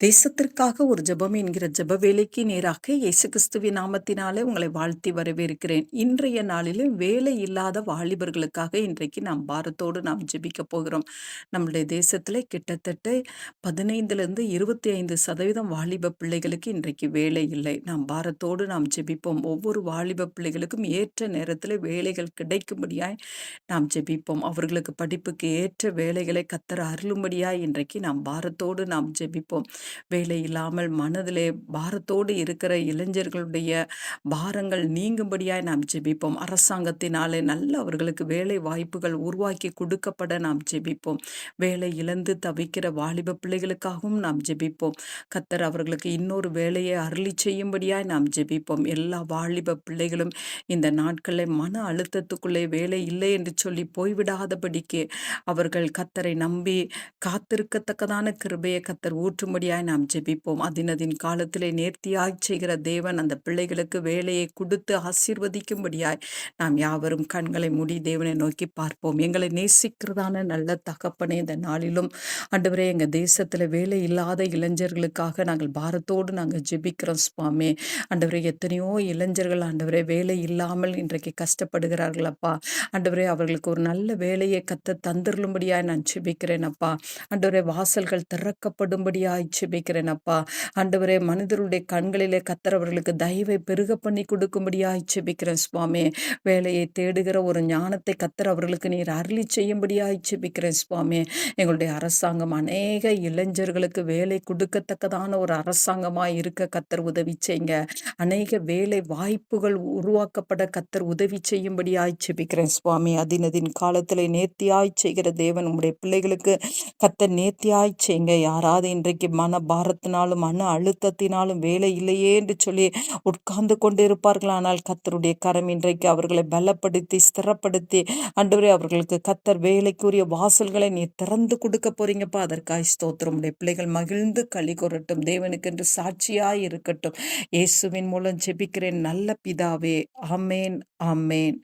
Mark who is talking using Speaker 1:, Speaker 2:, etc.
Speaker 1: தேசத்திற்காக ஒரு ஜெபம் என்கிற ஜெப வேலைக்கு நேராக இயேசு கிறிஸ்துவி நாமத்தினாலே உங்களை வாழ்த்தி வரவேற்கிறேன். இன்றைய நாளிலும் வேலை இல்லாத வாலிபர்களுக்காக இன்றைக்கு நாம் பாரத்தோடு நாம் ஜெபிக்க போகிறோம். நம்முடைய தேசத்தில் கிட்டத்தட்ட பதினைந்துலேருந்து இருபத்தி ஐந்து சதவீதம் வாலிப பிள்ளைகளுக்கு இன்றைக்கு வேலை இல்லை. நாம் பாரத்தோடு நாம் ஜெபிப்போம். ஒவ்வொரு வாலிப பிள்ளைகளுக்கும் ஏற்ற நேரத்தில் வேலைகள் கிடைக்கும்படியாய் நாம் ஜெபிப்போம். அவர்களுக்கு படிப்புக்கு ஏற்ற வேலைகளை கத்தர அருளும்படியாய் இன்றைக்கு நாம் பாரத்தோடு நாம் ஜெபிப்போம். வேலை இல்லாமல் மனதிலே பாரத்தோடு இருக்கிற இளைஞர்களுடைய பாரங்கள் நீங்கும்படியாய் நாம் ஜெபிப்போம். அரசாங்கத்தினாலே நல்ல அவர்களுக்கு வேலை வாய்ப்புகள் உருவாக்கி கொடுக்கப்பட நாம் ஜெபிப்போம். வேலை இழந்து தவிக்கிற வாலிப பிள்ளைகளுக்காகவும் நாம் ஜெபிப்போம். கத்தர் அவர்களுக்கு இன்னொரு வேலையை அருளி செய்யும்படியாய் நாம் ஜெபிப்போம். எல்லா வாலிப பிள்ளைகளும் இந்த நாட்களில் மன அழுத்தத்துக்குள்ளே வேலை இல்லை என்று சொல்லி போய்விடாதபடிக்கு அவர்கள் கத்தரை நம்பி காத்திருக்கத்தக்கதான கிருபையை கத்தர் ஊற்றும்படியாக வேலையாய் நாம் ஜெபிப்போம். அதினதின் காலத்திலே நேர்த்தியாய் செய்கிற தேவன் அந்த பிள்ளைகளுக்கு வேலையை கொடுத்து ஆசீர்வதிக்கும்படியாய் நாம் யாவரும் கண்களை மூடி தேவனை நோக்கி பார்ப்போம். எங்களை நேசிக்கிறதான நல்ல தகப்பனே இந்த நாளிலும் அண்டவரே எங்கள் தேசத்தில் வேலை இல்லாத இளைஞர்களுக்காக நாங்கள் பாரத்தோடு நாங்கள் ஜெபிக்கிறோம் சுவாமி. அண்டவரே எத்தனையோ இளைஞர்கள் ஆண்டவரே வேலை இல்லாமல் இன்றைக்கு கஷ்டப்படுகிறார்கள் அப்பா. அண்டவரே அவர்களுக்கு ஒரு நல்ல வேலையை கத்த தந்துருளும்படியாய் நான் ஜெபிக்கிறேன் அப்பா. அண்டவரே வாசல்கள் திறக்கப்படும்படியாய் ஜெபிக்கிறேன் அப்பா ஆண்டவரே மனிதருடைய கண்களிலே கத்தரவர்களுக்கு தயவை பெருக பண்ணி கொடுக்கும்படியாய் ஜெபிக்கிறேன் சுவாமி. வேலையை தேடுகிற ஒரு ஞானத்தை கத்தர் அவர்களுக்கு நீர் அருளி செய்யும்படியாய் ஜெபிக்கிறேன் சுவாமி. எங்களுடைய அரசாங்கம் அநேக இளைஞர்களுக்கு வேலை கொடுக்கத்தக்கதான ஒரு அரசாங்கமாக இருக்க கத்தர் உதவி செய்யுங்க. அநேக வேலை வாய்ப்புகள் உருவாக்கப்பட கத்தர் உதவி செய்யும்படியாய் ஜெபிக்கிறேன் சுவாமி. அதினதின் காலத்தில் நேர்த்தியாய் செய்கிற தேவன் உங்களுடைய பிள்ளைகளுக்கு கத்தர் நேர்த்தியாய் செய்யுங்க. யாராவது இன்றைக்கு மன மன பாரத்தினாலும் மன அழுத்தத்தினாலும் வேலை இல்லையே என்று சொல்லி உட்கார்ந்து கொண்டு இருப்பார்கள் ஆனால் கத்தருடைய கரம் இன்றைக்கு அவர்களை பலப்படுத்தி ஸ்திரப்படுத்தி அன்றுவரே அவர்களுக்கு கத்தர் வேலைக்குரிய வாசல்களை நீ திறந்து கொடுக்க போறீங்கப்பா. அதற்காக ஸ்தோத்திரம். உடைய பிள்ளைகள் மகிழ்ந்து களி கொரட்டும். தேவனுக்கு என்று சாட்சியாய் இருக்கட்டும். இயேசுவின் மூலம் ஜெபிக்கிறேன். நல்ல பிதாவே. அமேன் அமேன்